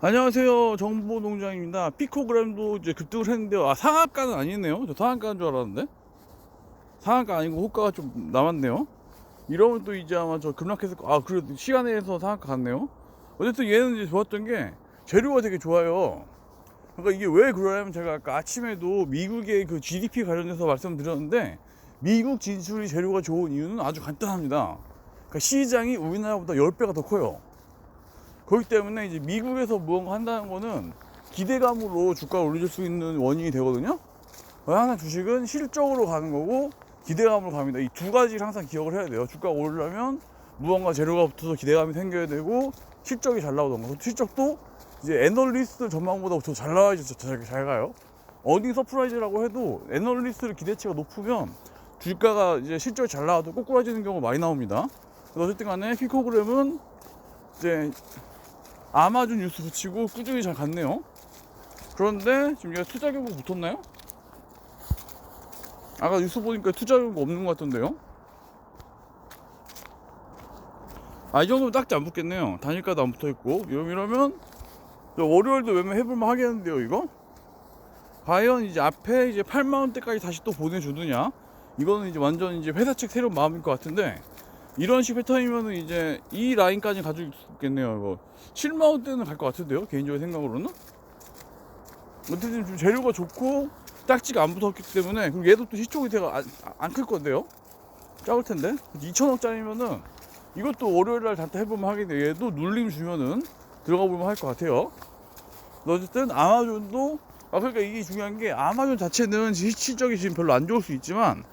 안녕하세요. 정보농장입니다. 피코그램도 이제 급등을 했는데요. 아, 상한가는 아니네요. 저 상한가인 줄 알았는데. 상한가 아니고 호가가 좀 남았네요. 이러면 또 이제 아마 저 급락해서, 아, 그래도 시간에서 상한가 같네요. 어쨌든 얘는 이제 좋았던 게 재료가 되게 좋아요. 그러니까 이게 왜 그러냐면 제가 아까 아침에도 미국의 그 GDP 관련해서 말씀드렸는데 미국 진출이 재료가 좋은 이유는 아주 간단합니다. 그러니까 시장이 우리나라보다 10배가 더 커요. 그렇기 때문에 이제 미국에서 무언가 한다는 거는 기대감으로 주가를 올려줄 수 있는 원인이 되거든요. 하나 주식은 실적으로 가는 거고 기대감으로 갑니다. 이 두 가지를 항상 기억을 해야 돼요. 주가가 오르려면 무언가 재료가 붙어서 기대감이 생겨야 되고 실적이 잘 나오던가. 그 실적도 이제 애널리스트 전망보다 더 잘 나와야지 잘, 잘 가요. 어디 서프라이즈라고 해도 애널리스트 기대치가 높으면 주가가 이제 실적이 잘 나와도 꼬꾸라지는 경우가 많이 나옵니다. 어쨌든 간에 피코그램은 이제 아마존 뉴스 붙이고 꾸준히 잘 갔네요. 그런데 지금 얘가 투자 경고 붙었나요? 아까 뉴스 보니까 투자 경고 없는 것 같던데요. 아, 이 정도면 딱지 안 붙겠네요. 단일가도 안 붙어 있고. 이러- 이러면, 저 월요일도 매매 해볼만 하겠는데요, 이거? 과연 이제 앞에 이제 8만원대까지 다시 또 보내주느냐? 이거는 이제 완전 이제 회사 측 새로운 마음일 것 같은데, 이런 식 패턴이면은 이제 이 라인까지 가지고 있겠네요. 이거 7만 원대는 갈 것 같은데요. 개인적인 생각으로는. 어쨌든 좀 재료가 좋고 딱지가 안 붙었기 때문에 그리고 얘도 또 시총이 제가 안클 건데요. 작을 텐데 2천억짜리면은 이것도 월요일 날 단타 해보면 하겠는데 얘도 눌림 주면은 들어가 보면 할 것 같아요. 어쨌든 아마존도 아 그러니까 이게 중요한 게 아마존 자체는 시- 실적이 지금 별로 안 좋을 수 있지만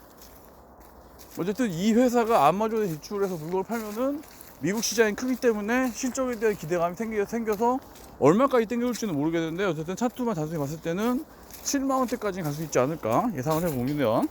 어쨌든 이 회사가 아마존에 진출해서 물건을 팔면은 미국 시장이 크기 때문에 실적에 대한 기대감이 생겨, 생겨서 얼마까지 땡겨올지는 모르겠는데 어쨌든 차트만 단순히 봤을 때는 7만 원대까지 갈 수 있지 않을까 예상을 해봅니다.